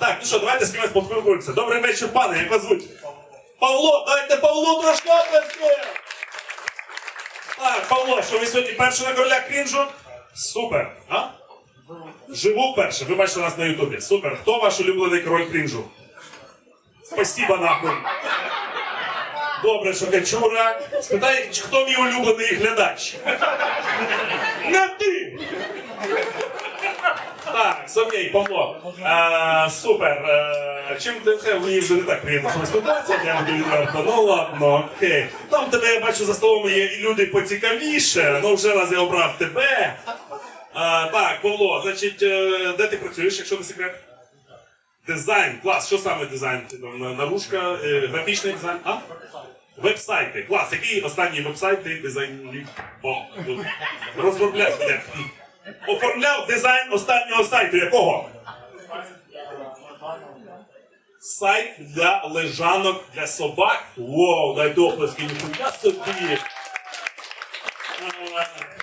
Так, ну що, давайте з кимось поспілкуємося. Добрий вечір, пане, як вас звуть? Павло, дайте Павлу трошки оплескуємо. Так, Павло, що ви сьогодні перший на короля крінжу? Супер. А? Живу вперше, ви бачите нас на Ютубі. Супер. Хто ваш улюблений король крінжу? Спасіба нахуй. Добре, що Качура. Спитай, хто мій улюблений глядач? Не ти! Так, окей, Павло. А, супер. А, чим ти це мені вже не так приємно спілкуватися, я буду відверто. Ну ладно, окей. Там тебе я бачу за столом є і люди поцікавіше, ну вже раз я обрав тебе. А, так, Павло, значить, е, де ти працюєш, якщо не секрет? Дизайн, клас, що саме дизайн? На- Наружка, е, графічний дизайн, а? Вебсайти, клас, який останній вебсайт ти дизайн розробляв? Оформляв дизайн останнього сайту якого? Сайт для лежанок для собак. Воу, дайте оплески, ніхуя собі.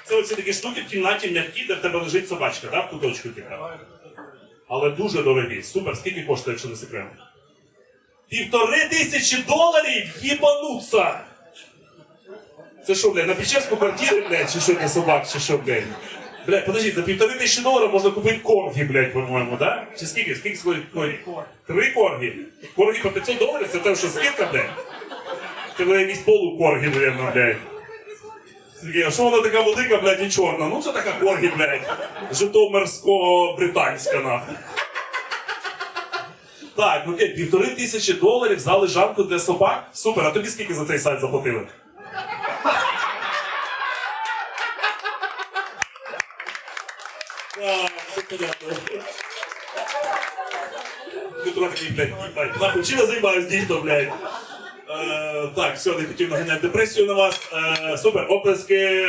Це оці такі штуки в кімнаті м'які, де в тебе лежить собачка, так? В куточку така. Але дуже дорогі. Супер, скільки коштує, якщо не секрет? Півтори тисячі доларів їбануться! Це що, блядь, на Печерську квартиру, блядь, чи що для собак, чи що, блядь? Блядь, подождіть, за півтори тисячі доларів можна купити коргі, блядь, по-моєму, да? Чи скільки? Скільки стоїть коргі? Три коргі. Коргі по 500 доларів, це те, що скидка, блядь? Це ви якісь полукоргі, блядь, блядь. Сергій, а що вона така велика, блядь, і чорна? Ну це така коргі, блядь. Житомирсько-британська, нахуй. Так, ну окей, півтори тисячі доларів за лежанку для собак. Супер, а тобі скільки за цей сайт заплатили? Дмитро такий, блядь, нахуй, чим я займаюсь дійсно, блядь. Е, так, все, не хотів наганяти депресію на вас. Е, супер, оплески.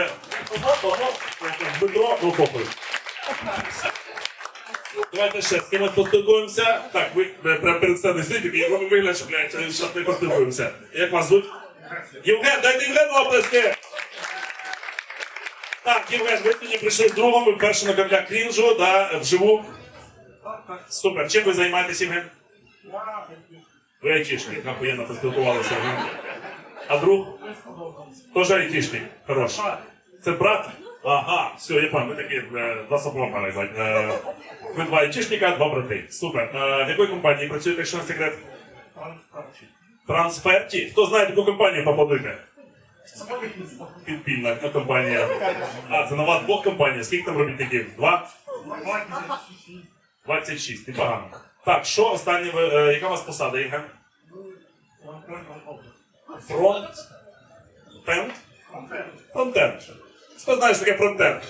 Дмитро, ну похуй. Давайте ще з кимось поспілкуємося. Так, ви ви прямо перед сценою сидите, і робимо вигляд, що, блядь, зараз ми поспілкуємося. Як вас звуть? Євген, дайте Євгену оплески! Так, Євген, ви сьогодні прийшли з другом, ви вперше на кабля крінжу, да, вживу. Супер. Чим ви займаєтесь, Євген? Ви айтішник, нахуєнно поспілкувалися. Євген. А друг? Теж айтішник. Хорош. Це брат? Ага, все, я пам'ятаю, ви такі е, два сопла назвати. Е, ви два айтішника, два брати. Супер. Е, в якої компанії працюєте, якщо не секрет? Трансферті? Хто знає таку компанію поплодити? Підпільна компанія. А, це на вас двох компаній. Скільки там робітників? Два? 26, непогано. Так, що останнє, ви- е, яка у вас посада, Євген? Фронт? Тент? Фронтенд. Хто знає, що таке фронтенд?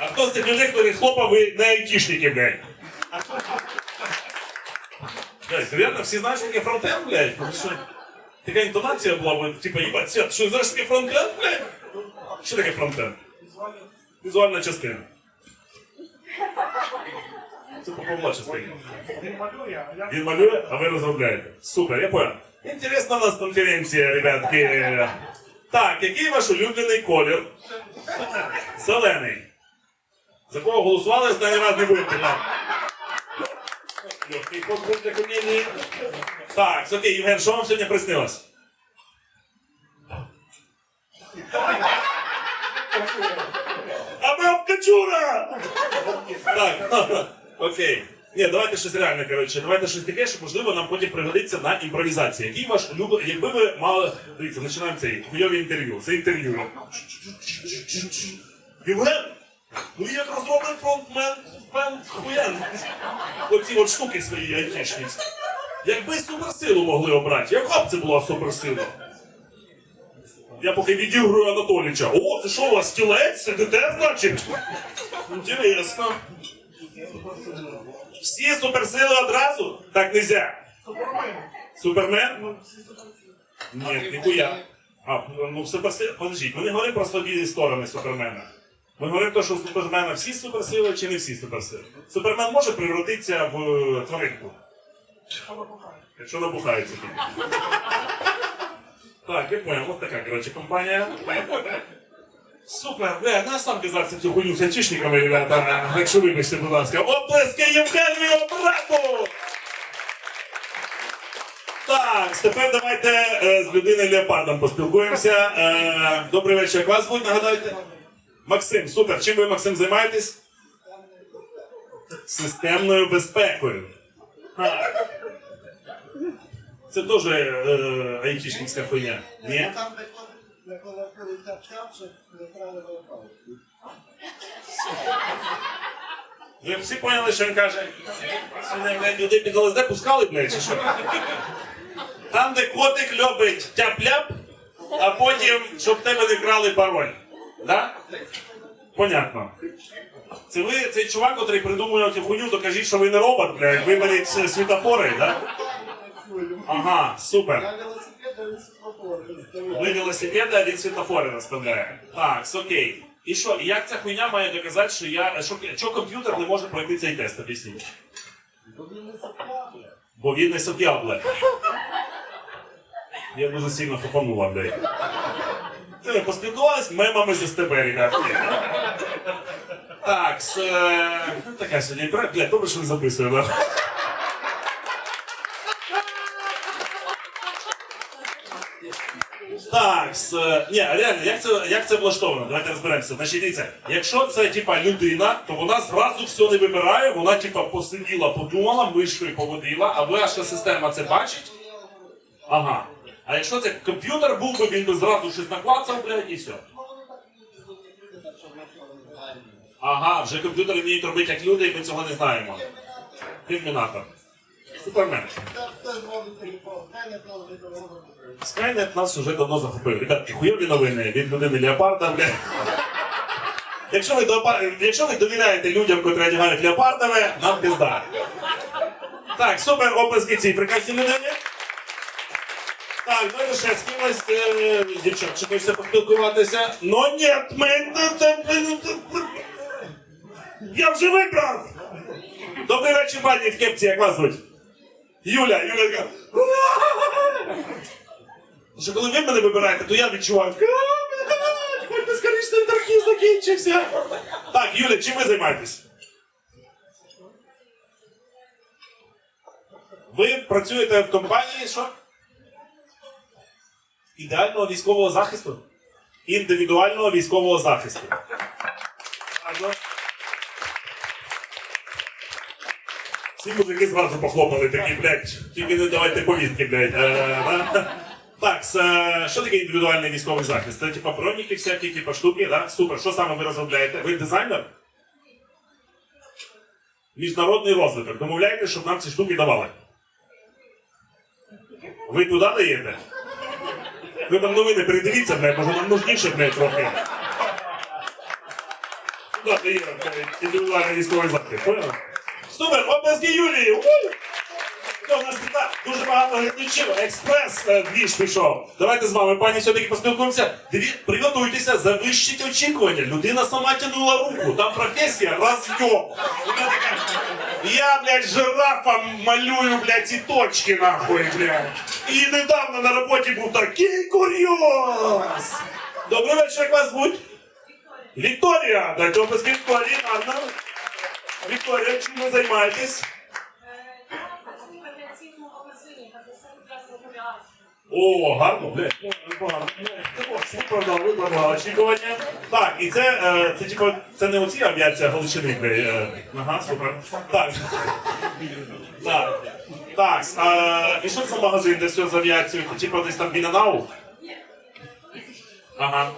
А хто з цих людей, хто хлопав, ви не айтішники, блядь? Блядь, реально всі знають, що таке фронтенд, блядь? Така інтонація була, бо, типа, їбать, свят, що що таке фронтенд, блядь? Що таке фронтенд? Візуальна частина. Це по Павла частина. Він малює, а ви розробляєте. Супер, я понял. Інтересна у нас конференція, ребятки. Так, який ваш улюблений колір? Зелений. За кого голосували, останній раз не будете так. Так, окей, Євген, що вам сьогодні приснилось? А ми обкачура! Так, окей. Ні, давайте щось реальне, коротше. Давайте щось таке, що можливо нам потім пригодиться на імпровізації. Який ваш улюблений, якби ви мали. Дивіться, починаємо цей хуйове інтерв'ю. Це інтерв'ю. Євген, ну як розроблений фронтмен. Оці от штуки свої айтішні. Якби суперсилу могли обрати, яка б це була суперсила? Я поки відігрую Анатоліча. О, це що у вас стілець? Сидите, значить? Інтересно. Всі суперсили одразу? Так нельзя. Супермен? Супермен? Ні, ніхуя. А, ну суперсили. Подождіть, ми не говоримо про слабі сторони супермена. Ми говоримо про що у супермена всі суперсили чи не всі суперсили. Супермен може превратитися в е, тваринку. Якщо набухається тільки. Так, я понял, вот така, короче, компанія. Супер, бля, на сам казався цю хуйню з айтішниками, ребята. Якщо вибачте, будь ласка. Оплески Євгенію брату! Так, тепер давайте е, з людиною леопардом поспілкуємося. Е, добрий вечір. Як вас звуть, нагадайте? Максим, супер. Чим ви, Максим, займаєтесь? Системною безпекою. Ха. Це теж е, айтішницька хуйня. Ні? Там, коли прилетять капчик, неправильно впав. Ви всі поняли, що він каже? Сьогодні, блядь, людей під ЛСД пускали, блядь, чи що? Там, де котик любить тяп-ляп, а потім, щоб тебе не крали пароль. Да? Понятно. Це ви, цей чувак, який придумує цю хуйню, докажіть, що ви не робот, блядь, виберіть світофори, да? Ага, супер. Ви велосипеди, а він світофори розставляє. Так, окей. І що, і як ця хуйня має доказати, що я. Що, що комп'ютер не може пройти цей тест, об'ясніть? Бо він не сопляє. Бо він не соп'ябле. Я дуже сильно фопанула, блядь. Поспілкувались мемами з СТБ, ребятки. Так, з... е, ну, така сьогодні проект, блядь, добре, що не записую. Так, е, ні, реально, як це, як це влаштовано? Давайте розберемося. Значить, дивіться, якщо це типа людина, то вона зразу все не вибирає, вона типа посиділа, подумала, мишкою поводила, а ваша система це бачить? Ага. А якщо це комп'ютер був би, він би зразу щось наклацав, блядь, і все. Ага, вже комп'ютери вміють робити як люди, і ми цього не знаємо. Термінатор. Супермен. Скайнет нас вже давно захопив. Ребятки, хуйові новини від людини Леопарда, бля. Якщо ви, допа- якщо ви довіряєте людям, котрі одягають леопардове, нам пізда. Так, супер, оплески цій прекрасній людині. Так, давайте ще з кимось, е, дівчат, чи хочете поспілкуватися? Ну ні, ми... Я вже вибрав! Добрий вечір, пані в кепці, як вас звуть? Юля, Юля така. Що коли ви мене вибираєте, то я відчуваю. Хоч би скоріше тархів закінчився. Так, Юля, чим ви займаєтесь? Ви працюєте в компанії, що? Ідеального військового захисту? Індивідуального військового захисту. Всі мужики зразу похлопали такі, блядь, тільки не давайте повістки, блядь. Е. Так, е, що таке індивідуальний військовий захист? Це типа броніки всякі, типа штуки, да? Супер. Що саме ви розробляєте? Ви дизайнер? Міжнародний розвиток. Домовляєте, щоб нам ці штуки давали. Ви туди даєте? Ви там новини передивіться, блядь, може нам нужніше, блядь, трохи. Дає, блядь, індивідуальний військовий захист. Понял? Супер, оплески Юлії! У! Все, у нас дуже багато глядачів. Експрес е, двіж пішов. Давайте з вами, пані, все-таки поспілкуємося. Диві, приготуйтеся, завищить очікування. Людина сама тянула руку. Там професія розйоб. Вона така, Я, блядь, жирафом малюю, блядь, ці точки, нахуй, блядь. І недавно на роботі був такий курйоз. Добрий вечір, як вас звуть? Вікторія! Дайте оплески Вікторії, гарно. Вікторія, чим ви займаєтесь? Розмовляю. О, гарно, блядь. Ну, очікування. Так, і це, е, це типу, це не оці авіація Галичини, е, Ага, супер. Так. Так. Так, а, і що це за магазин, де все з авіацією? Типу десь там біля? Ага.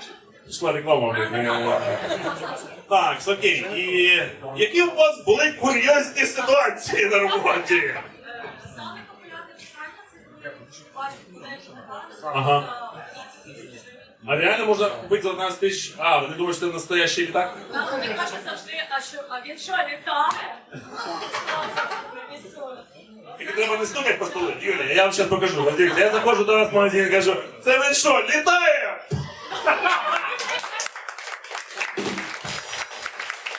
Щось не. Пішла реклама. Так, окей. І які у вас були курйозні ситуації на роботі? Саме популярне питання Ага. А реально можна купити за 12 тисяч. А, ви не думаєте, що це настоящий літак? Вони кажуть завжди, а що, а він що, літає? Тільки треба не стукати по столу. Юля, я вам зараз покажу. От Я заходжу до вас в магазин і кажу, це він що, літає?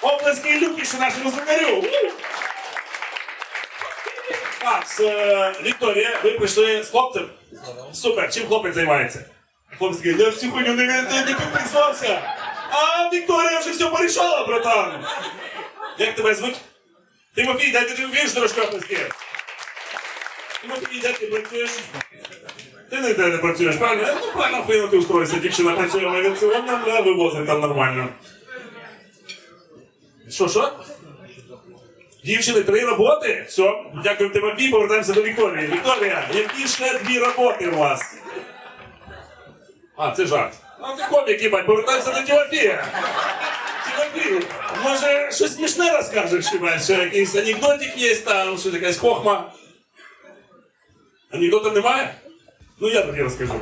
Оплески і любіші нашому звукарю. Так, з, е, Вікторія, ви прийшли з хлопцем? Супер, чим хлопець займається? Хлопець такий, я в цю хуйню не, не, не підписався. А Вікторія вже все порішала, братан. Як тебе звуть? Тимофій, дайте ти вмієш трошки оплески. Тимофій, де ти працюєш? Ти ніде не працюєш, правильно? Ну, правильно, файно ти устроїшся, дівчина працює в авіаціонному, да, вивозить там нормально. Що, що? Дівчини, три роботи? Все, дякую Тимофій, повертаємося до Вікторії. Вікторія, які ще дві роботи у вас? А, це жарт. А ти комік, їбать, повертаємося до Тимофія. Тимофій, може щось смішне розкажеш, їбать, що якийсь анекдотик є там, що якась хохма. Анекдота немає? Ну я тобі розкажу.